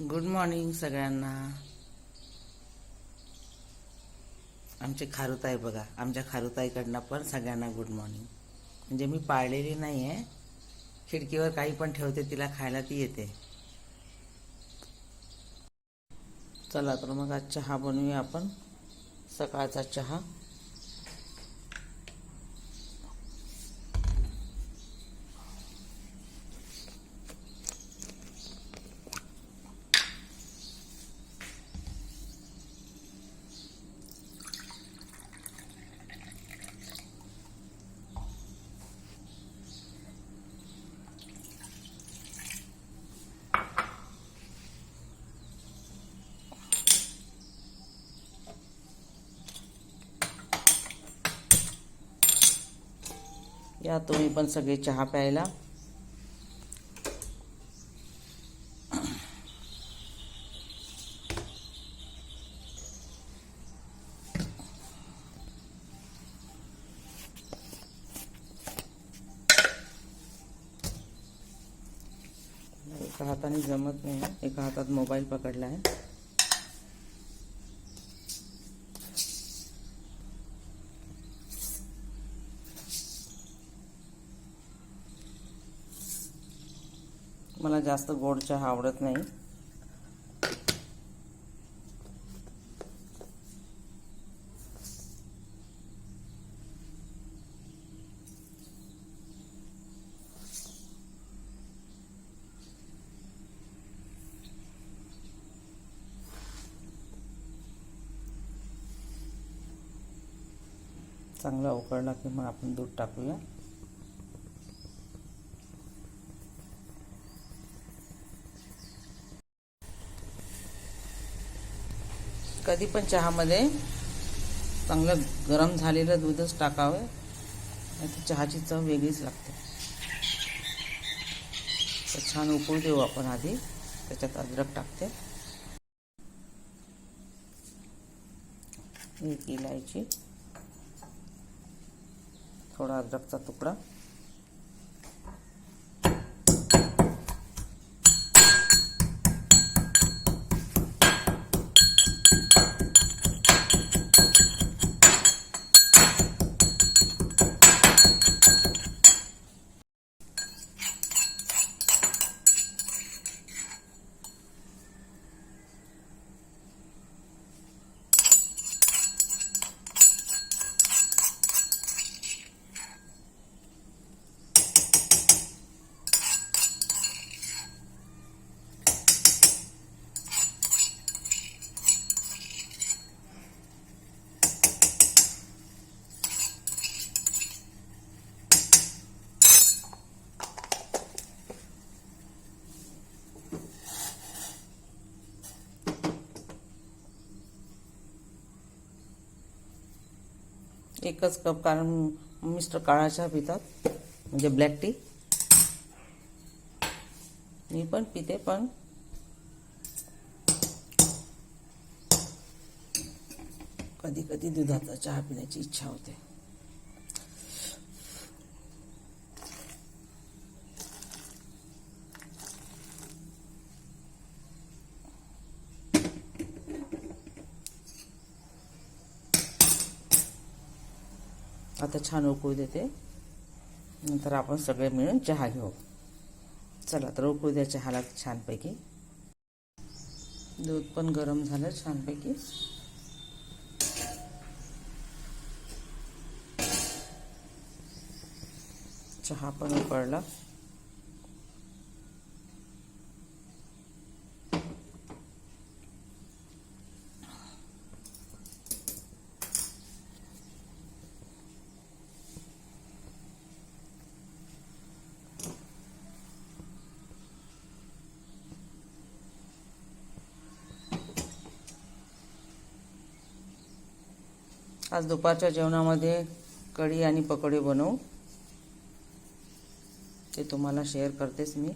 Good morning सगळ्यांना. आमचे खारुताई बघा आमच्या खारुताईकडनं पण सगळ्यांना गुड मॉर्निंग म्हणजे मी पाळलेली नाही आहे खिडकीवर काही पण ठेवते तिला खायला ती येते. चला तर मग आज चहा बनवूया आपण. सकाळचा चहा. या तुम्ही पण सगळे चहा प्यायला. एका हाताने जमत नाही एका हातात मोबाईल पकडला आहे मला जास्त गोड चहा आवडत नाही. चांगला उकळला की मग आपण दूध टाकूया. कधी पण चहामध्ये चांगलं गरम झालेलं दूधच टाकावं. नाही चहाची चव वेगळीच लागते. तर छान उकळू देऊ आपण आधी. त्याच्यात अद्रक टाकते. एक इलायची. थोडा अद्रकचा तुकडा. एकच कप कारण मिस्टर काळा चहा पितात म्हणजे ब्लॅक टी. मी पण पिते पण कधी कधी दुधाचा चहा पिण्याची इच्छा होते. आता छान उकळू देते. नंतर आपण सगळे मिळून चहा घेऊ. चला तर उकळू द्या चहाला छानपैकी. दूध पण गरम झालं छानपैकी. चहा पण उकळला. आज दुपारच्या जेवणामध्ये कढी आणि पकोडे बनवू. ते तुम्हाला शेअर करतेच मी.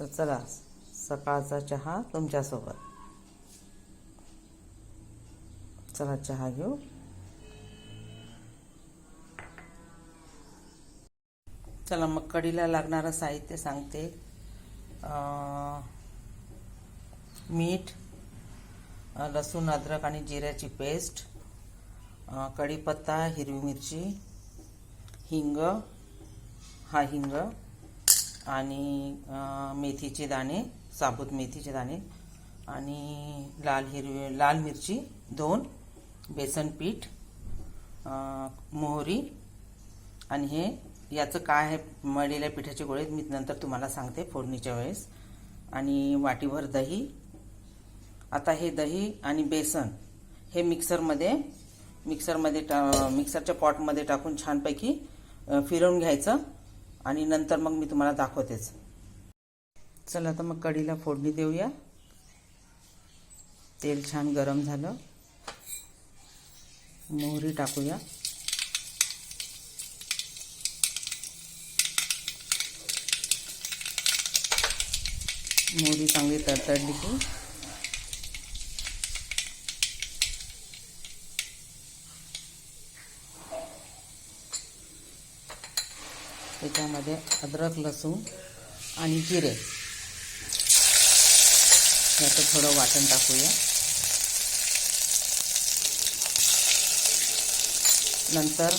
तर चला सकाळचा चहा तुमच्यासोबत. चला चहा घेऊ. चला मग कढीला लागणारं साहित्य सांगते. मीठ लसूण अद्रक आणि जिऱ्याची पेस्ट कढीपत्ता हिरवी मिरची हिंग हा हिंग आणि मेथीचे दाणे साबूत मेथीचे दाणे आणि लाल हिरवी लाल मिरची दोन बेसन पीठ मोहरी आणि हे याचं काय आहे मळलेल्या पिठाचे गोळे मी नंतर तुम्हाला सांगते फोडणीच्या वेळेस. आणि वाटीभर दही. आता हे दही आणि बेसन हे मिक्सरमध्ये मिक्सरमध्ये टा मिक्सरच्या पॉटमध्ये टाकून छानपैकी फिरवून घ्यायचं. आणि नंतर मग मी तुम्हाला दाखवतेच. चला तर मग कढीला फोडणी देऊया. तेल छान गरम झालं. मोहरी टाकूया. मोहरी चांगली तडतडली की त्याच्यामध्ये अद्रक लसूण आणि जिरे. याचं थोडं वाटण टाकूया. नंतर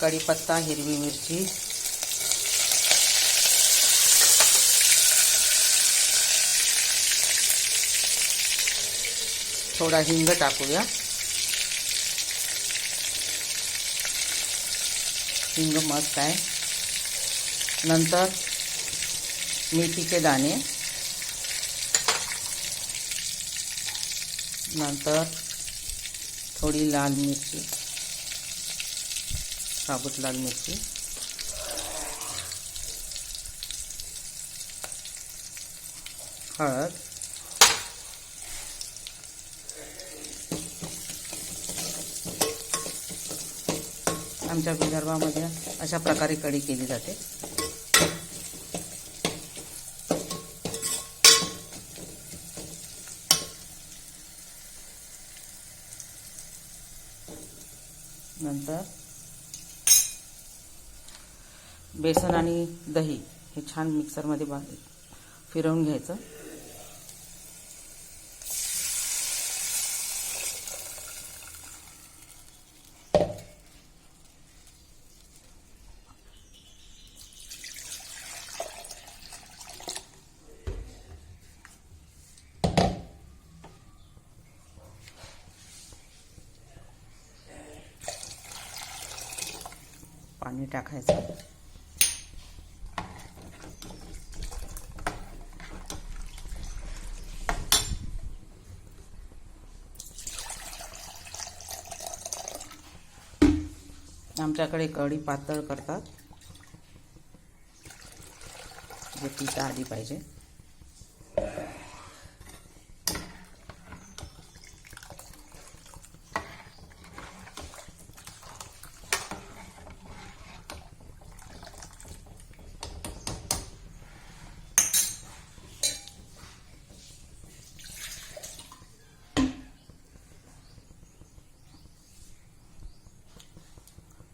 कढीपत्ता हिरवी मिरची. थोडा हिंग टाकूया. हिंग मस्त आहे. नंतर मेथीचे दाणे. नंतर थोडी लाल मिरची. साबूत लाल मिरची. हळद. आमच्या विदर्भामध्ये अशा प्रकारे कढी केली जाते. नंतर बेसन आणि दही हे छान मिक्सरमध्ये बा फिरवून घ्यायचं. टाकायचं. आमच्याकडे कढी पातळ करतात. जे पीठ आली पाहिजे.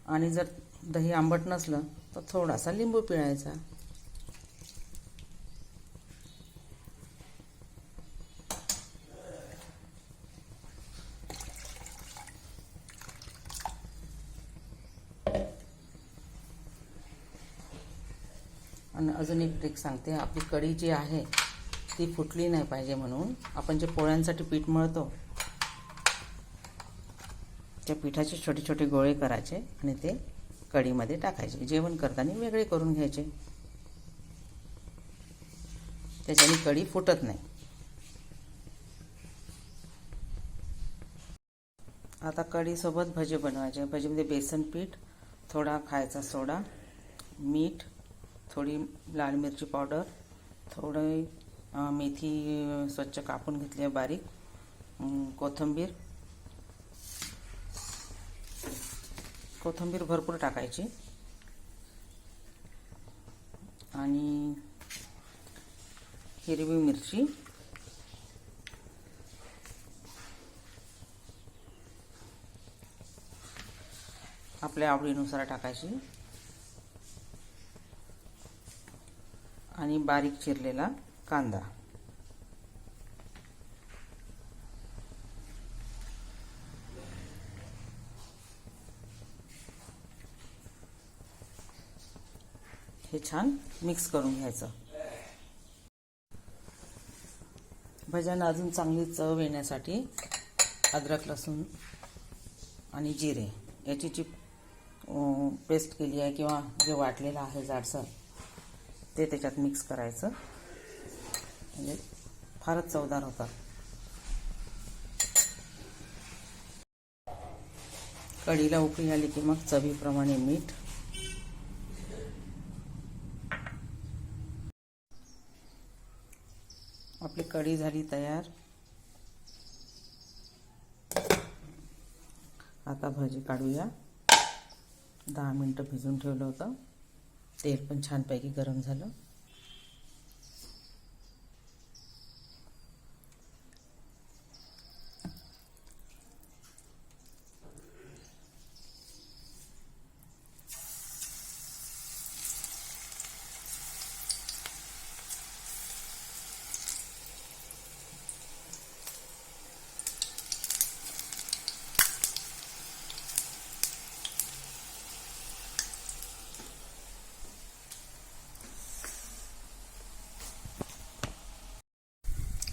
आणि जर दही आंबट नसलं तर थोडासा लिंबू पिळायचा. आणि अजून एक ट्रिक सांगते. आपली कढी जी आहे ती फुटली नाही पाहिजे म्हणून आपण जे पोळ्यांसाठी पीठ मळतो त्या पिठाचे छोटे छोटे गोळे करायचे आणि ते कढीमध्ये टाकायचे. जेवण करताना वेगळे करून घ्यायचे. त्याच्याने कढी फुटत नाही. आता कढीसोबत भजे बनवायचे. भजीमध्ये बेसन पीठ थोडा खायचा सोडा मीठ थोडी लाल मिरची पावडर थोडी मेथी स्वच्छ कापून घेतली आहे बारीक कोथिंबीर कोथिंबीर भरपूर टाकायची. आणि हिरवी मिरची. आपल्या आवडीनुसार टाकायची. आणि बारीक चिरलेला कांदा. हे छान मिक्स करून घ्यायचं. भज्यांना अजून चांगली चव येण्यासाठी अद्रक लसूण आणि जिरे याची जी पेस्ट केली आहे किंवा जे वाटलेलं आहे जाडसर ते त्याच्यात मिक्स करायचं. म्हणजे फारच चवदार होतात. कढीला उकळी आली की मग चवीप्रमाणे मीठ आपली कढी झाली तयार. आता भजी काढूया. दहा मिनटं भिजून ठेवलं होतं. तेल पण छानपैकी गरम झालं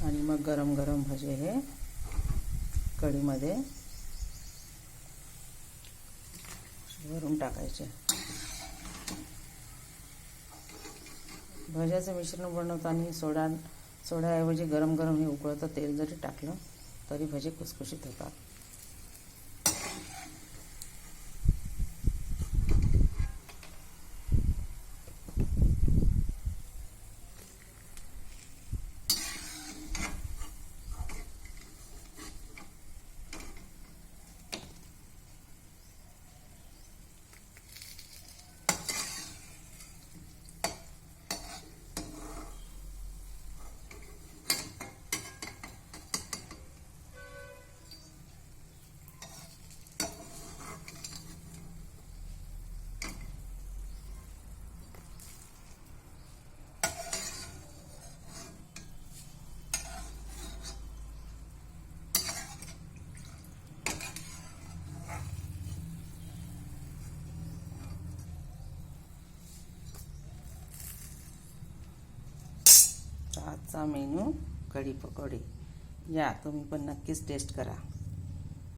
आणि मग गरम गरम भजे हे कढीमध्ये. भरून टाकायचे. भज्याचं मिश्रण बनवताना सोडा सोड्याऐवजी गरम गरम हे उकळतं तेल जरी टाकलं तरी भजे खुसखुशीत होतात. असा मेनू कढी पकोडे. या तुम्ही पण नक्कीच टेस्ट करा.